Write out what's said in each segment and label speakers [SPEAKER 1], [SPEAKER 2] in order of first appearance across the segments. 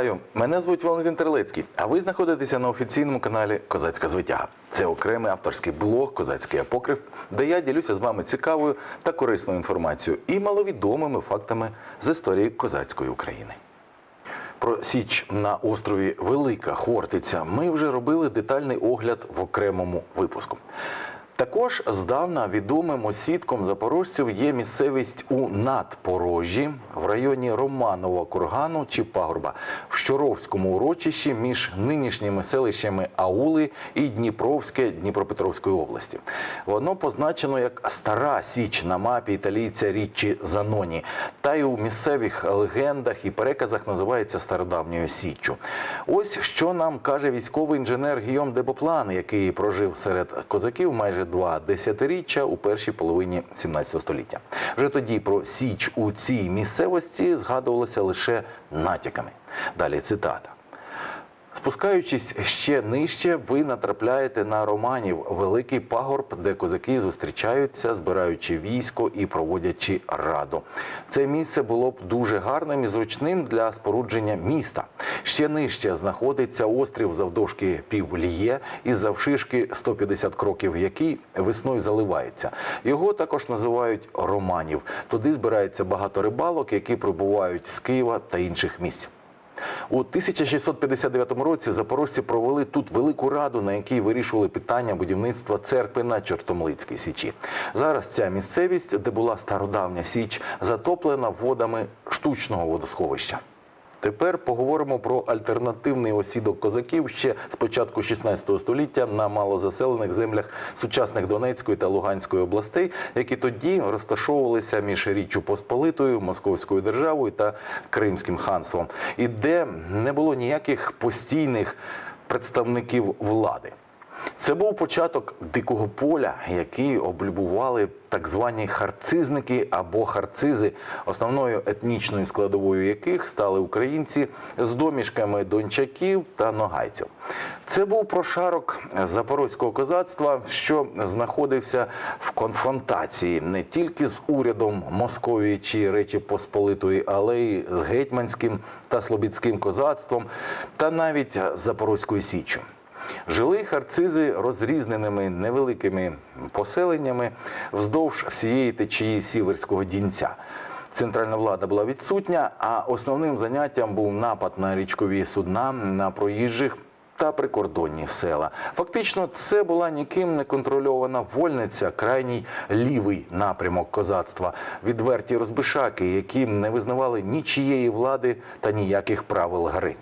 [SPEAKER 1] Вітаю! Мене звуть Валентин Терлецький, а ви знаходитеся на офіційному каналі Козацька звитяга. Це окремий авторський блог Козацький апокриф, де я ділюся з вами цікавою та корисною інформацією і маловідомими фактами з історії козацької України. Про Січ на острові Велика Хортиця ми вже робили детальний огляд в окремому випуску. Також здавна відомим осідком запорожців є місцевість у Надпорожжі в районі Романова Кургану чи Пагорба в Щоровському урочищі між нинішніми селищами Аули і Дніпровське Дніпропетровської області. Воно позначено як Стара Січ на мапі італійця Річчі Заноні, та й у місцевих легендах і переказах називається стародавньою Січчю. Ось що нам каже військовий інженер Гійом Дебоплан, який прожив серед козаків майже два десятиріччя у першій половині 17 століття. Вже тоді про Січ у цій місцевості згадувалося лише натяками. Далі цитата. Спускаючись ще нижче, ви натрапляєте на романів великий пагорб, де козаки зустрічаються, збираючи військо і проводячи раду. Це місце було б дуже гарним і зручним для спорудження міста. Ще нижче знаходиться острів завдовжки півліє із завшишки 150 кроків, який весною заливається. Його також називають романів. Туди збирається багато рибалок, які прибувають з Києва та інших місць. У 1659 році запорожці провели тут велику раду, на якій вирішували питання будівництва церкви на Чортомлицькій січі. Зараз ця місцевість, де була стародавня січ, затоплена водами штучного водосховища. Тепер поговоримо про альтернативний осідок козаків ще з початку 16 століття на малозаселених землях сучасних Донецької та Луганської областей, які тоді розташовувалися між Річчю Посполитою, Московською державою та Кримським ханством, і де не було ніяких постійних представників влади. Це був початок дикого поля, який облюбували так звані харцизники або харцизи, основною етнічною складовою яких стали українці з домішками дончаків та ногайців. Це був прошарок запорозького козацтва, що знаходився в конфронтації не тільки з урядом Московії чи Речі Посполитої, але й з гетьманським та слобідським козацтвом, та навіть Запорозькою Січчю. Жили харцизи розрізненими невеликими поселеннями вздовж всієї течії сіверського дінця. Центральна влада була відсутня, а основним заняттям був напад на річкові судна, на проїжджих та прикордонні села. Фактично, це була ніким не контрольована вольниця, крайній лівий напрямок козацтва, відверті розбишаки, які не визнавали нічієї влади та ніяких правил гри.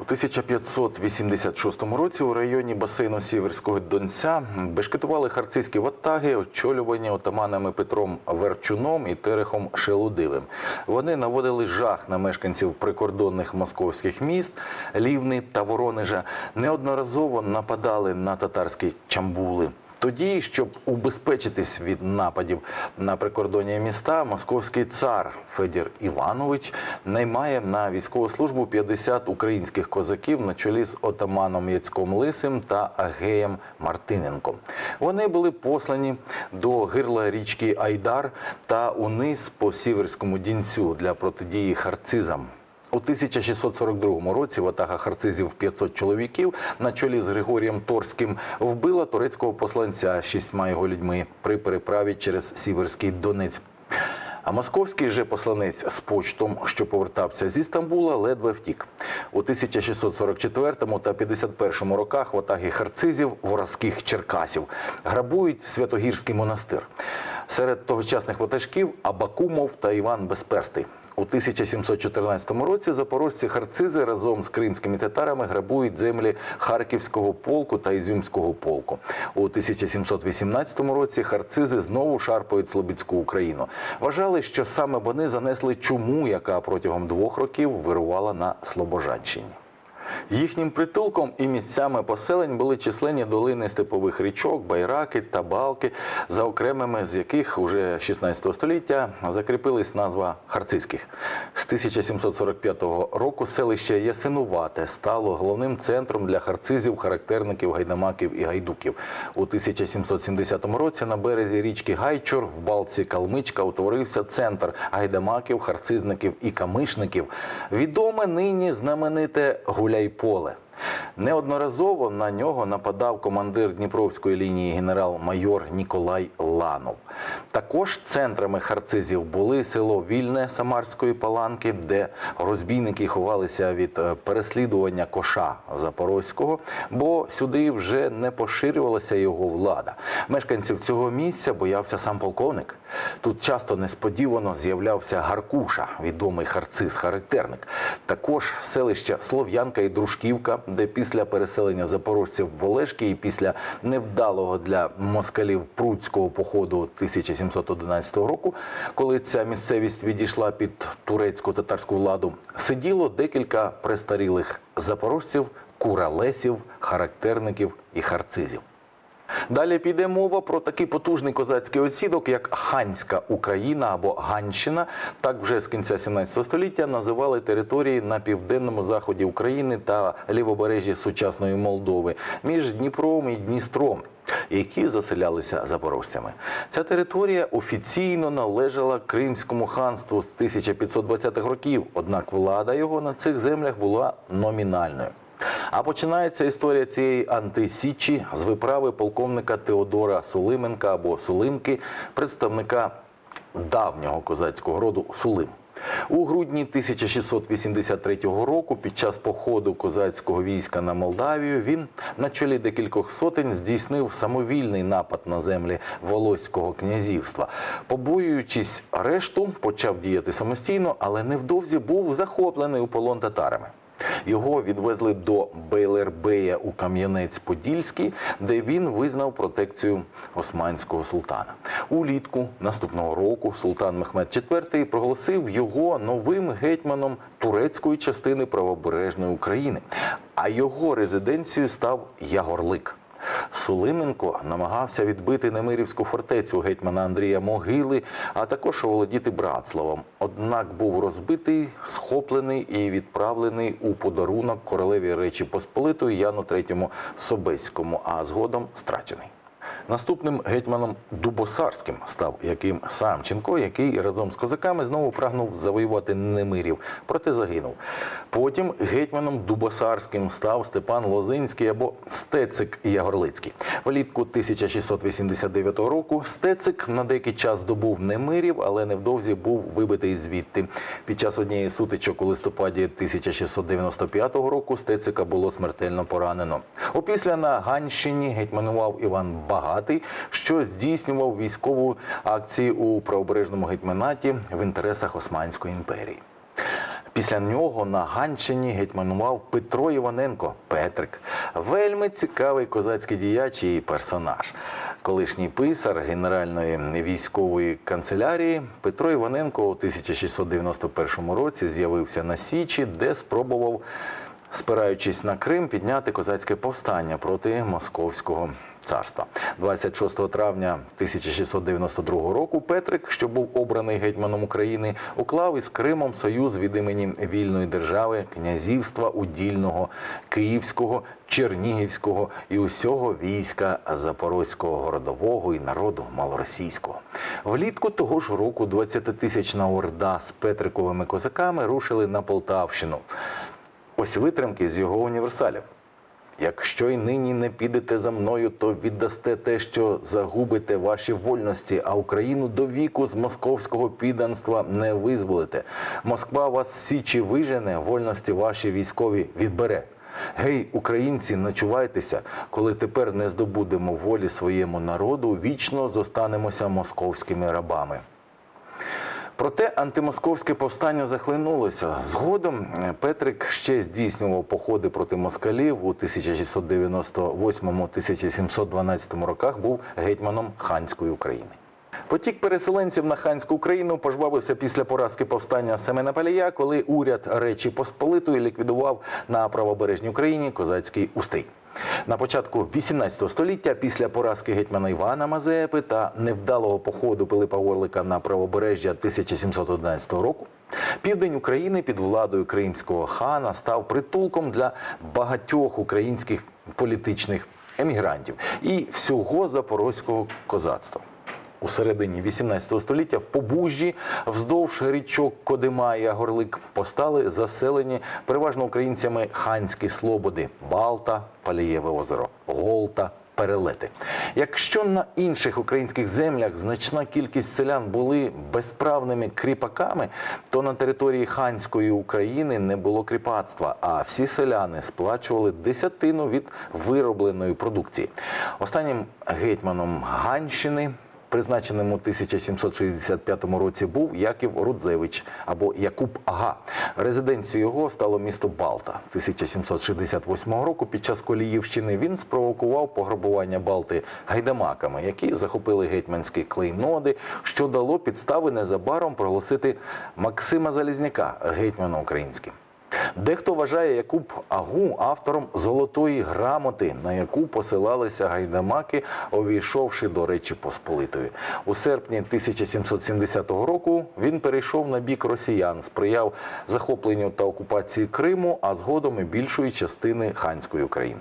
[SPEAKER 1] У 1586 році у районі басейну Сіверського Донця бешкетували харцизькі ватаги, очолювані отаманами Петром Верчуном і Терехом Шелудивим. Вони наводили жах на мешканців прикордонних московських міст Лівни та Воронежа, неодноразово нападали на татарські чамбули. Тоді, щоб убезпечитись від нападів на прикордонні міста, московський цар Федір Іванович наймає на військову службу 50 українських козаків на чолі з отаманом Яцьком Лисим та Агеєм Мартиненком. Вони були послані до гирла річки Айдар та униз по сіверському дінцю для протидії харцизам. У 1642 році ватага харцизів 500 чоловіків на чолі з Григорієм Торським вбила турецького посланця з шістьма його людьми при переправі через Сіверський Донець. А московський же посланець з почтом, що повертався зі Стамбула, ледве втік. У 1644 та 51 роках ватаги харцизів воразьких черкасів грабують Святогірський монастир. Серед тогочасних ватажків Абакумов та Іван Безперстий. У 1714 році запорожці харцизи разом з кримськими татарами грабують землі Харківського полку та Ізюмського полку. У 1718 році харцизи знову шарпають Слобідську Україну. Вважали, що саме вони занесли чуму, яка протягом двох років вирувала на Слобожанщині. Їхнім притулком і місцями поселень були численні долини степових річок, байраки та балки, за окремими з яких уже 16 століття закріпилась назва Харцизьких. З 1745 року селище Ясинувате стало головним центром для харцизів, характерників, гайдамаків і гайдуків. У 1770 році на березі річки Гайчур в балці Калмичка утворився центр гайдамаків, харцизників і камишників. Відоме нині знамените Гуляйполе. Неодноразово на нього нападав командир Дніпровської лінії генерал-майор Ніколай Ланов. Також центрами харцизів були село Вільне Самарської Паланки, де розбійники ховалися від е, переслідування коша Запорозького, бо сюди вже не поширювалася його влада. Мешканців цього місця боявся сам полковник. Тут часто несподівано з'являвся Гаркуша, відомий харциз-характерник. Також селища Слов'янка і Дружківка, де після переселення запорожців в Олешки і після невдалого для москалів прудського походу 1711 року, коли ця місцевість відійшла під турецько-татарську владу, сиділо декілька престарілих запорожців, куралесів, характерників і харцизів. Далі піде мова про такий потужний козацький осідок, як Ханська Україна або Ганщина. Так вже з кінця 17 століття називали території на південному заході України та лівобережжі сучасної Молдови між Дніпром і Дністром. Які заселялися запорожцями. Ця територія офіційно належала Кримському ханству з 1520-х років, однак влада його на цих землях була номінальною. А починається історія цієї антисічі з виправи полковника Теодора Сулименка або Сулимки, представника давнього козацького роду Сулим. У грудні 1683 року, під час походу козацького війська на Молдавію, він на чолі декількох сотень здійснив самовільний напад на землі Волоського князівства. Побоюючись арешту, почав діяти самостійно, але невдовзі був захоплений у полон татарами. Його відвезли до Бейлербея у Кам'янець-Подільський, де він визнав протекцію османського султана. Улітку наступного року султан Мехмед IV проголосив його новим гетьманом турецької частини правобережної України, а його резиденцією став Ягорлик. Сулименко намагався відбити Немирівську фортецю гетьмана Андрія Могили, а також оволодіти Братславом. Однак був розбитий, схоплений і відправлений у подарунок королеві Речі Посполитої Яну III Собеському, а згодом страчений. Наступним гетьманом Дубосарським став Яким Самченко, який разом з козаками знову прагнув завоювати Немирів, проте загинув. Потім гетьманом Дубосарським став Степан Лозинський або Стецик Ягорлицький. Влітку 1689 року Стецик на деякий час здобув Немирів, але невдовзі був вибитий звідти. Під час однієї сутичок у листопаді 1695 року Стецика було смертельно поранено. Опісля на Ганщині гетьманував Іван Багатий, що здійснював військову акції у правобережному гетьманаті в інтересах Османської імперії. Після нього на Ганщині гетьманував Петро Іваненко Петрик. Вельми цікавий козацький діяч і персонаж. Колишній писар Генеральної військової канцелярії Петро Іваненко у 1691 році з'явився на Січі, де спробував, спираючись на Крим, підняти козацьке повстання проти московського царства. 26 травня 1692 року Петрик, що був обраний гетьманом України, уклав із Кримом союз від імені вільної держави, князівства удільного, київського, чернігівського і усього війська запорозького городового і народу малоросійського. Влітку того ж року 20-тисячна орда з Петриковими козаками рушили на Полтавщину. Ось витримки з його універсалів. Якщо й нині не підете за мною, то віддасте те, що загубите ваші вольності, а Україну до віку з московського підданства не визволите. Москва вас січі вижене, вольності ваші військові відбере. Гей, українці, начувайтеся, коли тепер не здобудемо волі своєму народу, вічно зостанемося московськими рабами. Проте антимосковське повстання захлинулося. Згодом е, Петрик ще здійснював походи проти москалів у 1698-1712 роках був гетьманом ханської України. Потік переселенців на ханську Україну пожвавився після поразки повстання Семена Палія, коли уряд Речі Посполитої ліквідував на правобережній Україні козацький устрій. На початку 18 століття, після поразки гетьмана Івана Мазепи та невдалого походу Пилипа Орлика на правобережжя 1711 року, південь України під владою кримського хана став притулком для багатьох українських політичних емігрантів і всього запорозького козацтва. У середині 18 століття в Побужжі вздовж річок Кодима і Агорлик постали заселені переважно українцями ханські слободи Балта, Палієве озеро, Голта. Перелети. Якщо на інших українських землях значна кількість селян були безправними кріпаками, то на території ханської України не було кріпацтва, а всі селяни сплачували десятину від виробленої продукції. Останнім гетьманом Ганщини призначеним у 1765 році був Яків Рудзевич або Якуб Ага. Резиденцією його стало місто Балта. 1768 року під час Коліївщини він спровокував пограбування Балти гайдамаками, які захопили гетьманські клейноди, що дало підстави незабаром проголосити Максима Залізняка гетьманом українським. Дехто вважає Якуб Агу автором золотої грамоти, на яку посилалися гайдамаки, увійшовши до Речі Посполитої. У серпні 1770 року він перейшов на бік росіян, сприяв захопленню та окупації Криму, а згодом і більшої частини ханської України.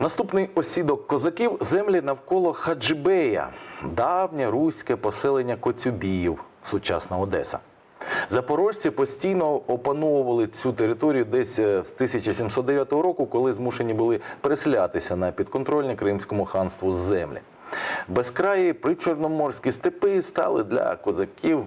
[SPEAKER 1] Наступний осідок козаків землі навколо Хаджибея, давнє руське поселення Коцюбіїв, сучасна Одеса. Запорожці постійно опановували цю територію десь е, з 1709 року, коли змушені були переселятися на підконтрольні Кримському ханству землі. Безкраї причорноморські степи стали для козаків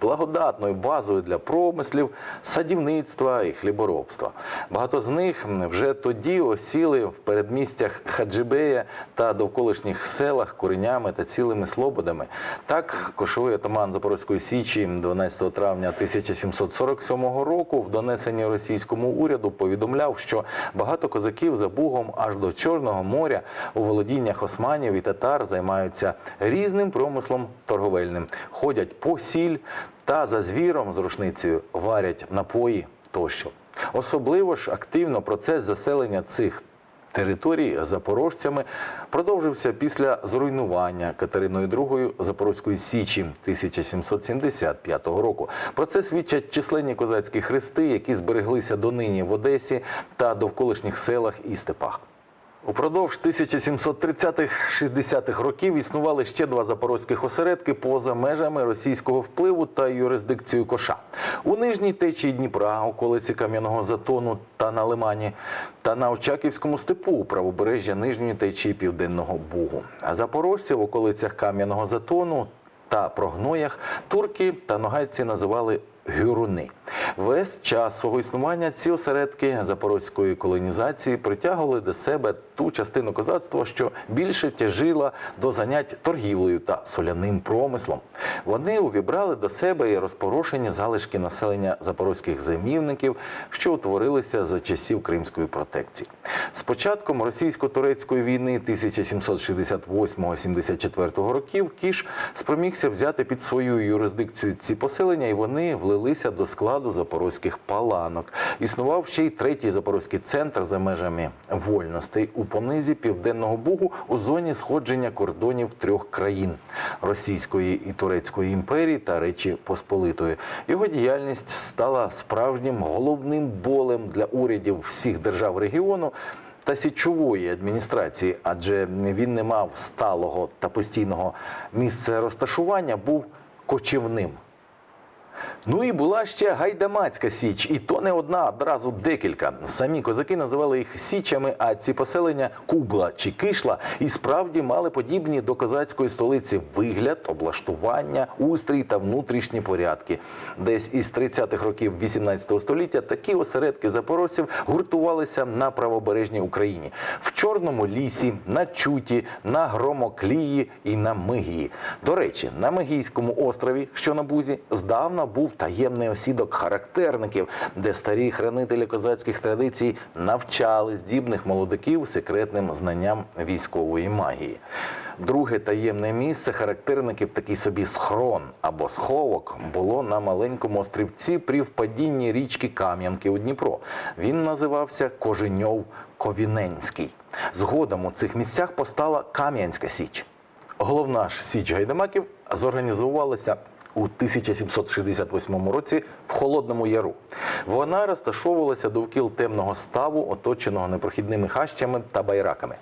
[SPEAKER 1] благодатною базою для промислів, садівництва і хліборобства. Багато з них вже тоді осіли в передмістях Хаджибея та довколишніх селах коренями та цілими слободами. Так, кошовий атаман Запорозької Січі 12 травня 1747 року в донесенні російському уряду повідомляв, що багато козаків за Бугом аж до Чорного моря у володіннях османів і татар займаються різним промислом торговельним, ходять по сіль та за звіром з рушницею варять напої тощо. Особливо ж активно процес заселення цих територій запорожцями продовжився після зруйнування Катериною II Запорозької Січі 1775 року. Про це свідчать численні козацькі хрести, які збереглися донині в Одесі та довколишніх селах і степах. Упродовж 1730-60-х років існували ще два запорозьких осередки поза межами російського впливу та юрисдикцією Коша. У нижній течії Дніпра, околиці Кам'яного Затону та на Лимані, та на Очаківському степу у правобережжя нижньої течії Південного Бугу. А запорожці в околицях Кам'яного Затону та прогноях турки та ногайці називали гюруни. Весь час свого існування ці осередки запорозької колонізації притягували до себе ту частину козацтва, що більше тяжила до занять торгівлею та соляним промислом. Вони увібрали до себе і розпорошені залишки населення запорозьких зимівників, що утворилися за часів Кримської протекції. З початком російсько-турецької війни 1768-74 років Кіш спромігся взяти під свою юрисдикцію ці поселення, і вони влилися до складу запорозьких паланок. Існував ще й третій запорозький центр за межами вольностей у понизі Південного Бугу у зоні сходження кордонів трьох країн Російської і Турецької імперії та Речі Посполитої. Його діяльність стала справжнім головним болем для урядів всіх держав регіону. Та січової адміністрації, адже він не мав сталого та постійного місця розташування, був кочівним. Ну і була ще гайдамацька січ, і то не одна, одразу декілька. Самі козаки називали їх січами, а ці поселення Кубла чи Кишла і справді мали подібні до козацької столиці вигляд, облаштування, устрій та внутрішні порядки. Десь із 30-х років 18 століття такі осередки запорожців гуртувалися на правобережній Україні в Чорному лісі, на Чуті, на Громоклії і на Мигії. До речі, на Мигійському острові, що на Бузі, здавна був таємний осідок характерників, де старі хранителі козацьких традицій навчали здібних молодиків секретним знанням військової магії. Друге таємне місце характерників, такий собі схрон або сховок, було на маленькому острівці при впадінні річки Кам'янки у Дніпро. Він називався Коженьов Ковіненський. Згодом у цих місцях постала Кам'янська Січ. Головна ж Січ Гайдамаків зорганізувалася у 1768 році в Холодному Яру. Вона розташовувалася довкіл темного ставу, оточеного непрохідними хащами та байраками.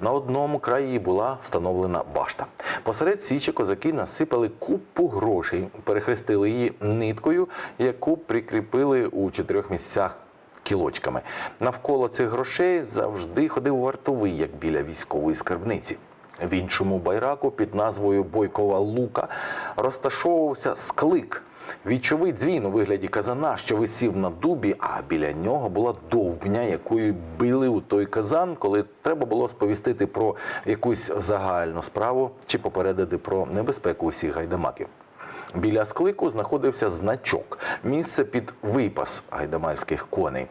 [SPEAKER 1] На одному краї була встановлена башта. Посеред січі козаки насипали купу грошей, перехрестили її ниткою, яку прикріпили у чотирьох місцях кілочками. Навколо цих грошей завжди ходив вартовий, як біля військової скарбниці. В іншому байраку під назвою Бойкова Лука розташовувався склик. Вічовий дзвін у вигляді казана, що висів на дубі, а біля нього була довбня, якою били у той казан, коли треба було сповістити про якусь загальну справу чи попередити про небезпеку усіх гайдамаків. Біля склику знаходився значок, місце під випас гайдамальських коней.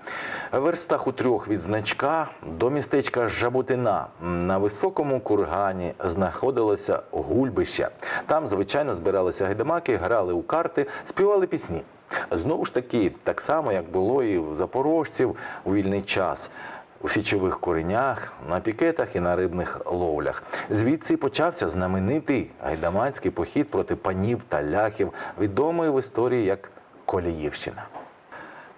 [SPEAKER 1] В верстах у трьох від значка до містечка Жаботина на високому кургані знаходилося гульбище. Там, звичайно, збиралися гайдамаки, грали у карти, співали пісні. Знову ж таки, так само, як було і в запорожців у вільний час. У січових коренях, на пікетах і на рибних ловлях. Звідси почався знаменитий гайдаманський похід проти панів та ляхів, відомий в історії як Коліївщина.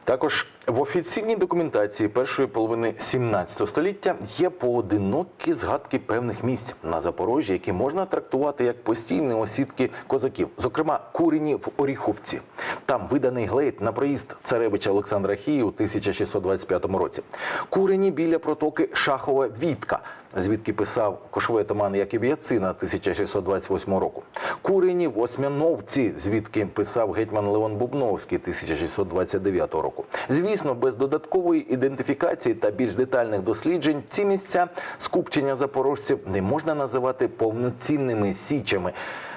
[SPEAKER 1] Також в офіційній документації першої половини 17 століття є поодинокі згадки певних місць на Запорожжі, які можна трактувати як постійні осідки козаків, зокрема Курені в Оріховці. Там виданий глейт на проїзд царевича Олександра Хії у 1625 році. Курені біля протоки Шахова Вітка, звідки писав кошовий отаман Яків Яцина 1628 року. Курені в Осмяновці, звідки писав гетьман Леон Бубновський 1629 року. Звісно, без додаткової ідентифікації та більш детальних досліджень ці місця скупчення запорожців не можна називати повноцінними січами.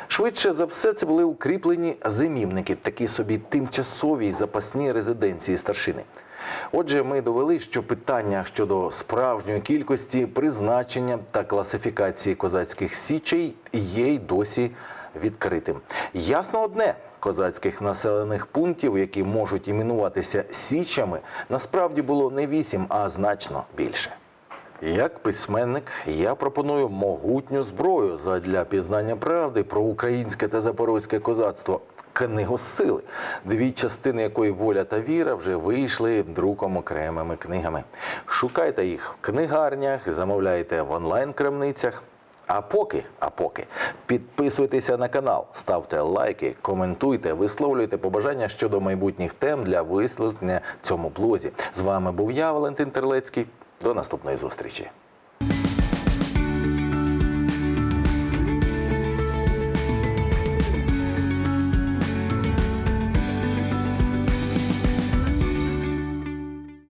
[SPEAKER 1] Швидше за все, це були укріплені зимівники, такі собі тимчасові запасні резиденції старшини. Отже, ми довели, що питання щодо справжньої кількості призначення та класифікації козацьких січей є й досі відкритим. Ясно одне, козацьких населених пунктів, які можуть іменуватися січами, насправді було не вісім, а значно більше. Як письменник я пропоную могутню зброю задля пізнання правди про українське та запорозьке козацтво. Книгу сили, дві частини якої воля та віра вже вийшли друком окремими книгами. Шукайте їх в книгарнях, замовляйте в онлайн-крамницях. А поки, а поки, підписуйтеся на канал, ставте лайки, коментуйте, висловлюйте побажання щодо майбутніх тем для висловлення цьому блозі. З вами був я, Валентин Терлецький. До наступної зустрічі.